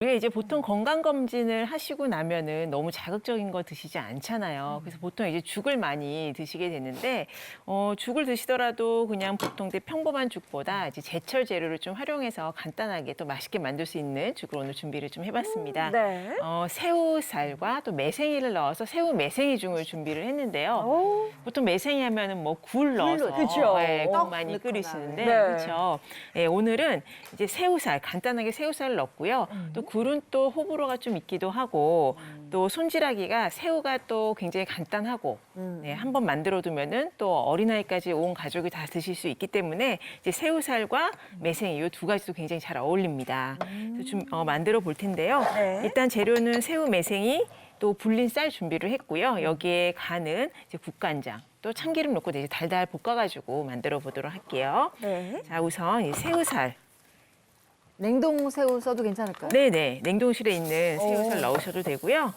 우리가 이제 보통 건강 검진을 하시고 나면은 너무 자극적인 거 드시지 않잖아요. 그래서 보통 이제 죽을 많이 드시게 되는데 어, 죽을 드시더라도 그냥 보통 때 평범한 죽보다 이제 제철 재료를 좀 활용해서 간단하게 또 맛있게 만들 수 있는 죽을 오늘 준비를 좀 해봤습니다. 네. 어, 새우살과 또 매생이를 넣어서 새우 매생이 중을 준비를 했는데요. 오, 보통 매생이 하면은 뭐 굴 넣어서 그쵸. 예, 국떡 많이 넣거나. 끓이시는데 네. 그렇죠. 예, 오늘은 이제 새우살 간단하게 새우살을 넣고요. 음. 또 굴은 또 호불호가 좀 있기도 하고 또 손질하기가 새우가 또 굉장히 간단하고 음. 네, 한번 만들어 두면은 또 어린아이까지 온 가족이 다 드실 수 있기 때문에 이제 새우살과 매생이 이 두 가지도 굉장히 잘 어울립니다. 그래서 좀 어, 만들어 볼 텐데요. 네. 일단 재료는 새우 매생이 또 불린 쌀 준비를 했고요. 여기에 간은 이제 국간장 또 참기름 넣고 이제 달달 볶아가지고 만들어 보도록 할게요. 네. 자 우선 이 새우살 냉동 새우 써도 괜찮을까요? 네네 냉동실에 있는 새우살 오. 넣으셔도 되고요.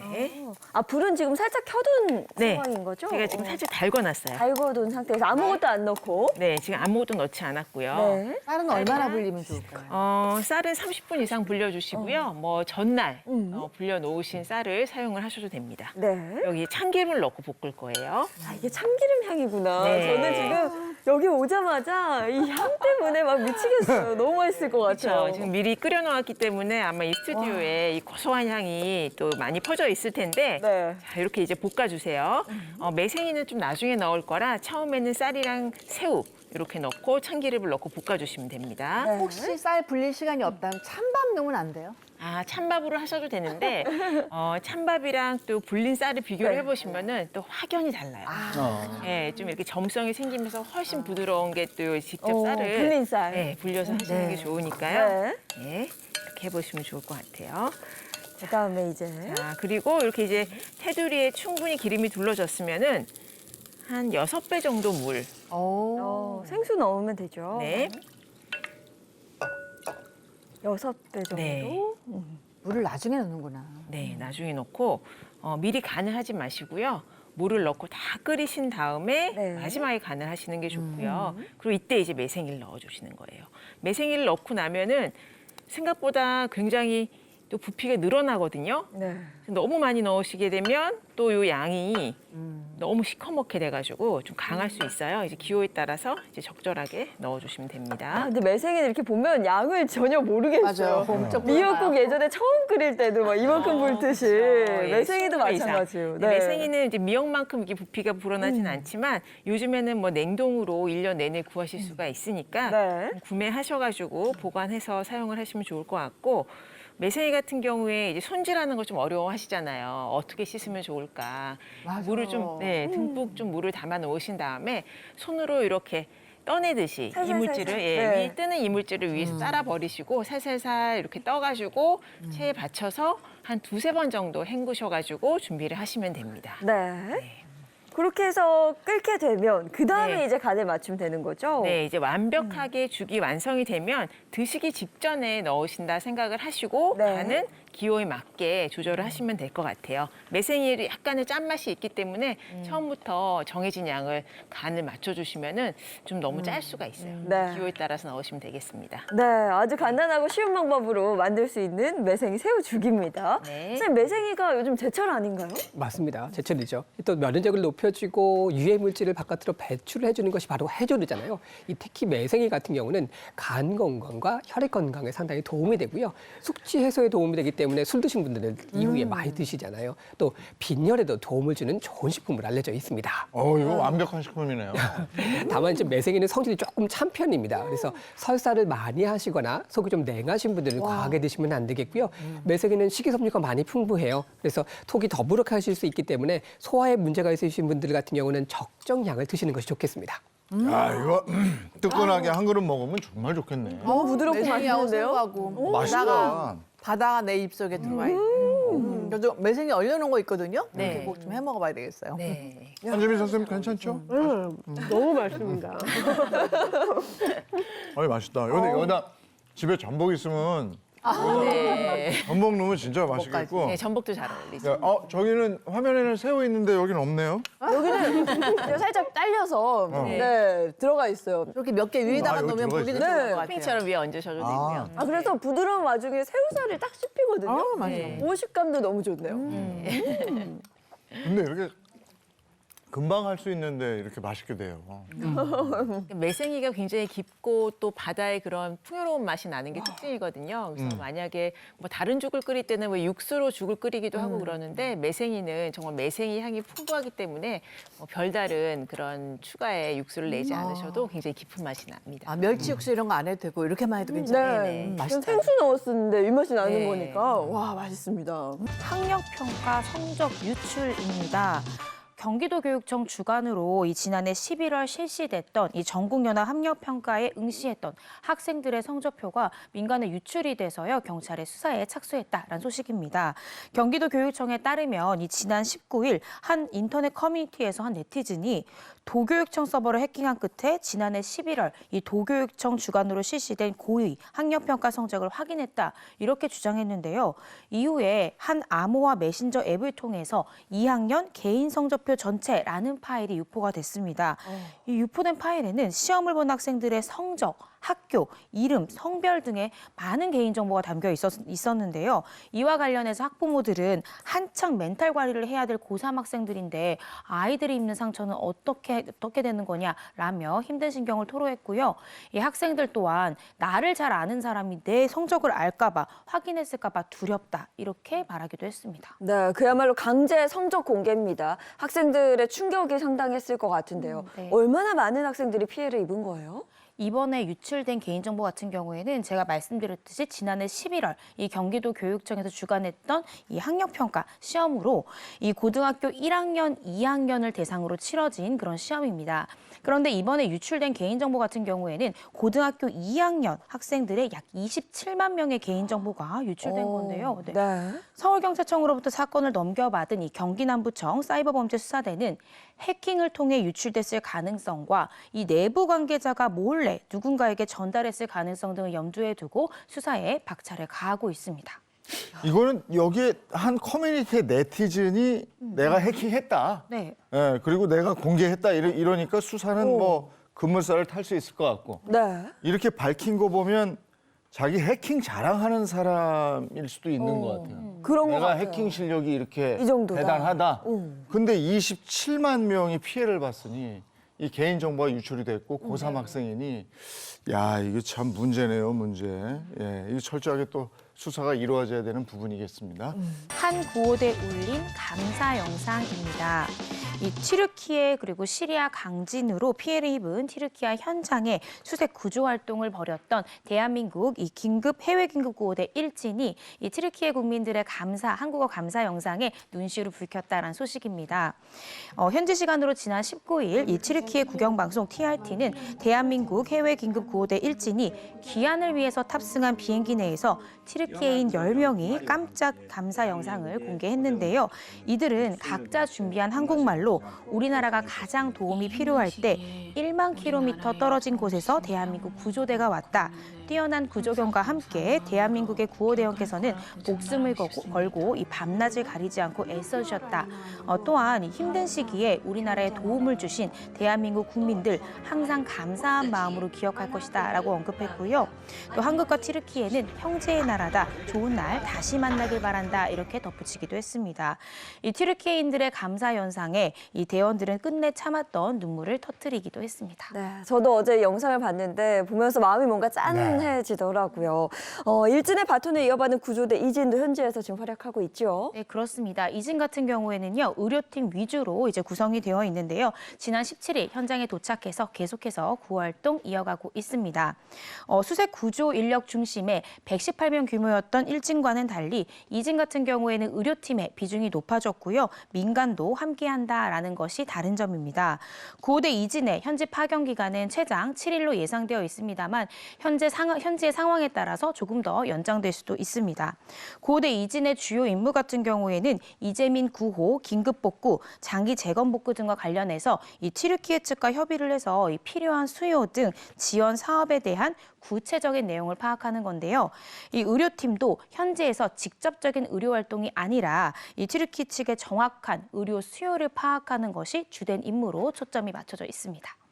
네. 아, 불은 지금 살짝 켜둔 네. 상황인 거죠? 제가 지금 살짝 달궈놨어요. 달궈둔 상태에서 아무것도 안 넣고. 네 지금 아무것도 넣지 않았고요. 네. 쌀은 얼마나 불리면 좋을까요? 어, 쌀은 30분 이상 불려주시고요. 뭐 전날 음. 어, 불려놓으신 쌀을 사용을 하셔도 됩니다. 네. 여기 참기름을 넣고 볶을 거예요. 아, 이게 참기름 향이구나. 네. 저는 지금 여기 오자마자 이 향 때문에 막 미치겠어요. 너무 맛있을 것 같아요. 그렇죠. 지금 미리 끓여놓았기 때문에 아마 이 스튜디오에 이 고소한 향이 또 많이 퍼져 있을 텐데 네. 자, 이렇게 이제 볶아주세요. 어, 매생이는 좀 나중에 넣을 거라 처음에는 쌀이랑 새우 이렇게 넣고 참기름을 넣고 볶아주시면 됩니다. 네. 혹시 쌀 불릴 시간이 없다면 찬밥 넣으면 안 돼요? 아 찬밥으로 하셔도 되는데 어, 찬밥이랑 또 불린 쌀을 비교를 네. 해보시면은 또 확연히 달라요. 예, 좀 이렇게 점성이 생기면서 훨씬 부드러운 게 또 직접 오, 쌀을 불린 쌀. 네, 불려서 하시는 네. 게 좋으니까요. 네. 네, 이렇게 해보시면 좋을 것 같아요. 그 다음에 이제 자, 그리고 이렇게 이제 테두리에 충분히 기름이 둘러졌으면은 한 여섯 배 정도 물. 오. 어, 생수 넣으면 되죠. 네. 여섯 배 정도. 네. 물을 나중에 넣는구나. 네, 나중에 넣고 어, 미리 간을 하지 마시고요. 물을 넣고 다 끓이신 다음에 네. 마지막에 간을 하시는 게 좋고요. 그리고 이때 이제 매생이를 넣어 주시는 거예요. 매생이를 넣고 나면은 생각보다 굉장히 또 부피가 늘어나거든요. 네. 너무 많이 넣으시게 되면 또 요 양이 음. 너무 시커멓게 돼가지고 좀 강할 수 있어요. 이제 기호에 따라서 이제 적절하게 넣어주시면 아, 됩니다. 근데 매생이는 이렇게 보면 양을 전혀 모르겠어요. 맞아요. 엄청 미역국 예전에 처음 끓일 때도 막 이만큼 불듯이 그렇죠. 예, 매생이도 20배 이상. 마찬가지예요. 네, 매생이는 이제 미역만큼 이게 부피가 불어나진 않지만 요즘에는 뭐 냉동으로 일 년 내내 구하실 수가 있으니까 네. 구매하셔가지고 보관해서 사용을 하시면 좋을 것 같고 매생이 같은 경우에 이제 손질하는 거좀 어려워하시잖아요. 어떻게 씻으면 좋을까? 맞아. 물을 좀 네, 듬뿍 좀 물을 담아 놓으신 다음에 손으로 이렇게 떠내듯이 살살살살. 이물질을 예, 네. 위 뜨는 이물질을 위에서 따라 버리시고 살살살 이렇게 떠가지고 체에 받쳐서 한 두세 번 정도 헹구셔가지고 준비를 하시면 됩니다. 네. 그렇게 해서 끓게 되면 그 다음에 네. 이제 간을 맞추면 되는 거죠? 네, 이제 완벽하게 죽이 완성이 되면 드시기 직전에 넣으신다 생각을 하시고 네. 간은 기호에 맞게 조절을 하시면 될 것 같아요. 매생이에 약간의 짠맛이 있기 때문에 음. 처음부터 정해진 양을 간을 맞춰주시면은 좀 너무 짤 수가 있어요. 네. 기호에 따라서 넣으시면 되겠습니다. 네, 아주 간단하고 쉬운 방법으로 만들 수 있는 매생이 새우 죽입니다. 네. 선생님, 매생이가 요즘 제철 아닌가요? 맞습니다. 제철이죠. 또 면역력을 높여주고 유해 물질을 바깥으로 배출을 해주는 것이 바로 해조류잖아요. 이 특히 매생이 같은 경우는 간 건강과 혈액 건강에 상당히 도움이 되고요. 숙취 해소에 도움이 되기 때문에 술 드신 분들은 이후에 많이 드시잖아요. 또 빈혈에도 도움을 주는 좋은 식품으로 알려져 있습니다. 어, 이거 완벽한 식품이네요. 다만 이제 매생이는 성질이 조금 찬 편입니다. 그래서 설사를 많이 하시거나 속이 좀 냉하신 분들은 과하게 드시면 안 되겠고요. 매생이는 식이섬유가 많이 풍부해요. 그래서 속이 더부룩하실 수 있기 때문에 소화에 문제가 있으신 분들 같은 경우는 적정량을 드시는 것이 좋겠습니다. 아, 이거 뜨끈하게 한 그릇 먹으면 정말 좋겠네. 너무 부드럽고 매생이하고 맛있는데요? 맛있다. 바다가, 내 입속에 들어와 있네. 음. 요즘 매생이 얼려놓은 거 있거든요. 네. 이렇게 꼭좀 해 먹어봐야 되겠어요. 네. 한지민 선생님 괜찮죠? 너무 맛있습니다. 아니 맛있다. 여기 여기다 집에 전복 있으면 네. 네. 전복 넣으면 진짜 맛있겠고. 네, 전복도 잘 어울리죠. 야, 어, 저기는 화면에는 새우 있는데 여기는 없네요. 여기는 그냥 살짝 딸려서 네 들어가 있어요. 이렇게 몇 개 위에다가 아, 여기 놓으면 들어가 있어요? 좋을 네. 것 같아요. 토핑처럼 위에 얹으셔도 되고요. 아 그래서 부드러운 와중에 새우살이 딱 씹히거든요. 아, 맞아요. 네. 오 식감도 너무 좋네요. 근데 이렇게 금방 할 수 있는데 이렇게 맛있게 돼요. 매생이가 굉장히 깊고 또 바다의 그런 풍요로운 맛이 나는 게 특징이거든요. 그래서 만약에 뭐 다른 죽을 끓일 때는 뭐 육수로 죽을 끓이기도 하고 그러는데 매생이는 정말 매생이 향이 풍부하기 때문에 뭐 별다른 그런 추가의 육수를 내지 않으셔도 굉장히 깊은 맛이 납니다. 아, 멸치 육수 이런 거 안 해도 되고 이렇게만 해도 괜찮아요. 네. 음, 그냥 맛있다. 생수 넣었었는데 이 맛이 나는 네. 거니까 와 맛있습니다. 학력 평가 성적 유출입니다. 경기도교육청 주관으로 이 지난해 11월 실시됐던 이 전국연합 학력평가에 응시했던 학생들의 성적표가 민간에 유출이 돼서요 경찰의 수사에 착수했다라는 소식입니다. 경기도교육청에 따르면 이 지난 19일 한 인터넷 커뮤니티에서 한 네티즌이 도교육청 서버를 해킹한 끝에 지난해 11월 이 도교육청 주관으로 실시된 고의 학력평가 성적을 확인했다 이렇게 주장했는데요. 이후에 한 암호화 메신저 앱을 통해서 2학년 개인 성적표 전체라는 파일이 유포가 됐습니다. 이 유포된 파일에는 시험을 본 학생들의 성적, 학교, 이름, 성별 등의 많은 개인 정보가 담겨 있었, 있었는데요. 이와 관련해서 학부모들은 한창 멘탈 관리를 해야 될 고3 학생들인데 아이들이 입는 상처는 어떻게 어떻게 되는 거냐라며 힘든 신경을 토로했고요. 이 학생들 또한 나를 잘 아는 사람이 내 성적을 알까봐 확인했을까봐 두렵다 이렇게 말하기도 했습니다. 네, 그야말로 강제 성적 공개입니다. 학생들의 충격이 상당했을 것 같은데요. 음, 네. 얼마나 많은 학생들이 피해를 입은 거예요? 이번에 유출된 개인정보 같은 경우에는 제가 말씀드렸듯이 지난해 11월 이 경기도 교육청에서 주관했던 이 학력평가 시험으로 이 고등학교 1학년, 2학년을 대상으로 치러진 그런 시험입니다. 그런데 이번에 유출된 개인정보 같은 경우에는 고등학교 2학년 학생들의 약 27만 명의 개인정보가 유출된 건데요. 네. 네. 서울경찰청으로부터 사건을 넘겨받은 이 경기남부청 사이버범죄수사대는 해킹을 통해 유출됐을 가능성과 이 내부 관계자가 몰래 누군가에게 전달했을 가능성 등을 염두에 두고 수사에 박차를 가하고 있습니다. 이거는 여기에 한 커뮤니티의 네티즌이 내가 해킹했다. 네. 예, 그리고 내가 공개했다 이러, 이러니까 수사는 뭐 급물살을 탈 수 있을 것 같고 네. 이렇게 밝힌 거 보면 자기 해킹 자랑하는 사람일 수도 있는 것 같아요. 그런 거 내가 같아요. 해킹 실력이 이렇게 이 정도다. 대단하다. 음. 근데 27만 명이 피해를 봤으니 이 개인 정보가 유출이 됐고 음. 고3 학생이니 야 이게 참 문제네요 문제. 예, 이거 철저하게 또 수사가 이루어져야 되는 부분이겠습니다. 한 구호대 울린 감사 영상입니다. 이 튀르키예 그리고 시리아 강진으로 피해를 입은 튀르키예 현장에 수색 구조 활동을 벌였던 대한민국 이 긴급 해외 긴급 구호대 일진이 이 튀르키예 국민들의 감사 한국어 감사 영상에 눈시울을 붉혔다라는 소식입니다. 어, 현지 시간으로 지난 19일 이 튀르키예 국영 방송 TRT는 대한민국 해외 긴급 구호대 일진이 귀환을 위해서 탑승한 비행기 내에서 튀르키예인 10명이 깜짝 감사 영상을 공개했는데요. 이들은 각자 준비한 한국말로 우리나라가 가장 도움이 필요할 때 1만 킬로미터 떨어진 곳에서 대한민국 구조대가 왔다. 뛰어난 구조경과 함께 대한민국의 구호대원께서는 목숨을 걸고, 이 밤낮을 가리지 않고 애써주셨다. 어, 또한 이 힘든 시기에 우리나라에 도움을 주신 대한민국 국민들 항상 감사한 마음으로 기억할 것이다 라고 언급했고요. 또 한국과 튀르키예는 형제의 나라다. 좋은 날 다시 만나길 바란다. 이렇게 덧붙이기도 했습니다. 이 튀르키예인들의 감사 연상에 이 대원들은 끝내 참았던 눈물을 터뜨리기도 했습니다. 네, 저도 어제 영상을 봤는데 보면서 마음이 뭔가 짠해지더라고요. 어, 일진의 바톤을 이어받는 구조대 이진도 현지에서 지금 활약하고 있죠. 네, 그렇습니다. 이진 같은 경우에는요, 의료팀 위주로 이제 구성이 되어 있는데요. 지난 17일 현장에 도착해서 계속해서 구호 활동 이어가고 있습니다. 어, 수색 구조 인력 중심의 118명 규모였던 일진과는 달리 이진 같은 경우에는 의료팀의 비중이 높아졌고요. 민간도 함께한다 라는 것이 다른 점입니다. 구호대 이진의 현지 파견 기간은 최장 7일로 예상되어 있습니다만 현재 상, 현지의 상황에 따라서 조금 더 연장될 수도 있습니다. 고대 이진의 주요 임무 같은 경우에는 이재민 구호, 긴급 복구, 장기 재건 복구 등과 관련해서 이 튀르키예 측과 협의를 해서 이 필요한 수요 등 지원 사업에 대한 구체적인 내용을 파악하는 건데요. 이 의료팀도 현지에서 직접적인 의료 활동이 아니라 이 튀르키 측의 정확한 의료 수요를 파악하는 것이 주된 임무로 초점이 맞춰져 있습니다.